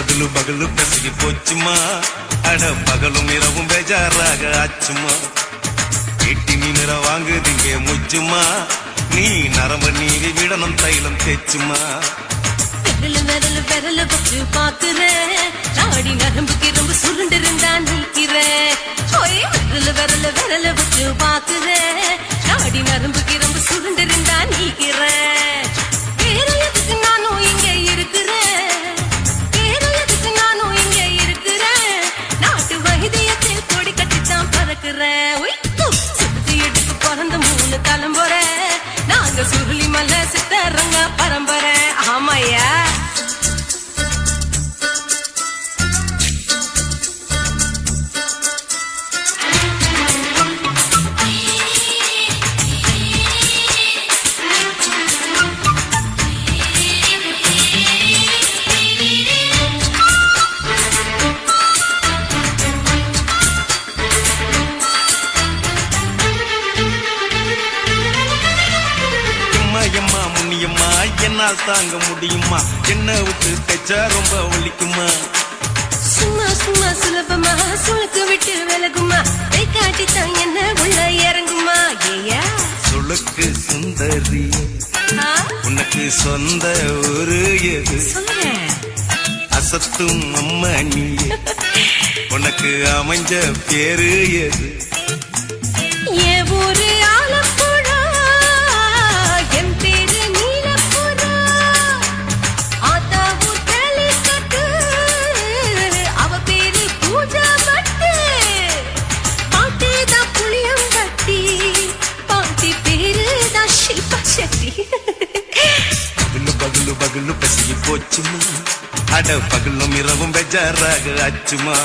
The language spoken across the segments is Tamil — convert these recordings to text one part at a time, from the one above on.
பகலு பகலு பசிக்கு போச்சுமா? அட பகலும் இரவும் பேஜாராக ஆச்சுமா? எட்டி நிமிர வாங்குதீங்க முச்சுமா? நீ நரம்ப நீவி விடணும் தைலம் தேச்சுமா விரல் விரல் விரல் வச்சு பாக்குறேன் நாடி நரம்புக்கு ரொம்ப சுருண்டு இருந்தா நீக்கிறேன் ஓய் விரல் வச்சு பாக்குறேன் நாடி நரம்புக்கு ரொம்ப சுருண்டு இருந்தா என்னால் தாங்க முடியுமா? என்ன விட்டு தைச்சா ரொம்ப வலிக்குமா? சும்மா சும்மா சுலபமா சுளுக்கு விட்டு விலகுமா? கை காட்டித்தான் என்ன உள்ள இறங்குமா? ஏயா? சுளுக்கு சுந்தரி உனக்கு சொந்த ஒரு எது? அசத்தும் அம்மா நீ உனக்கு அமைஞ்ச பேரு எது? பகலு பகலு பகலு பசிக்கு போச்சுமா அட பகலும் இரவும் பெஜாராக ஆச்சுமா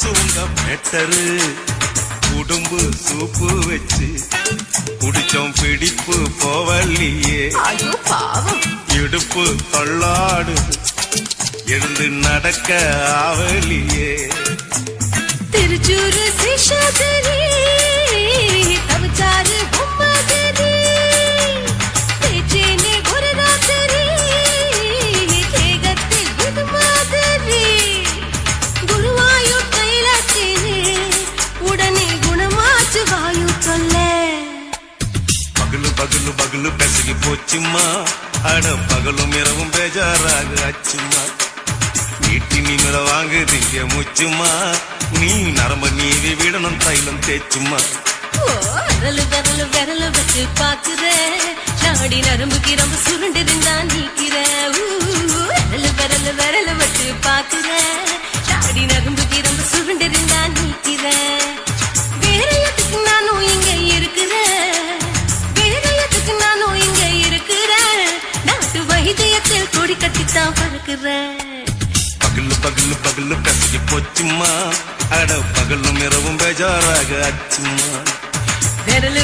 பெருசு உங்க பெட்டரு உடம்பு சூப்பு வச்சு குடிச்சோம் பிடிப்பு போவல்லையே. இடுப்பு தள்ளாடு எழுந்து நடக்க ஆவலியே. திருச்சூரு சேஷாதிரி பகலு பகலு பகலு பெசகி போச்சுமா அட பகலும் இரவும் பேஜாராக ஆச்சுமா நீட்டி நீங்கள வாங்குதீங்க முச்சுமா நீ நரம்ப நீவி விடணும் தைலம் தேச்சுமா விரலு விரலு விரலு வச்சு பாக்குறேன் நாடி நரம்பு கிரம்பு சுருண்டு பறக்கிறேன் பகலு பகலு பகலு பெசகி போச்சுமா அட பகலும் இரவும் பேஜாராக ஆச்சுமா விரலு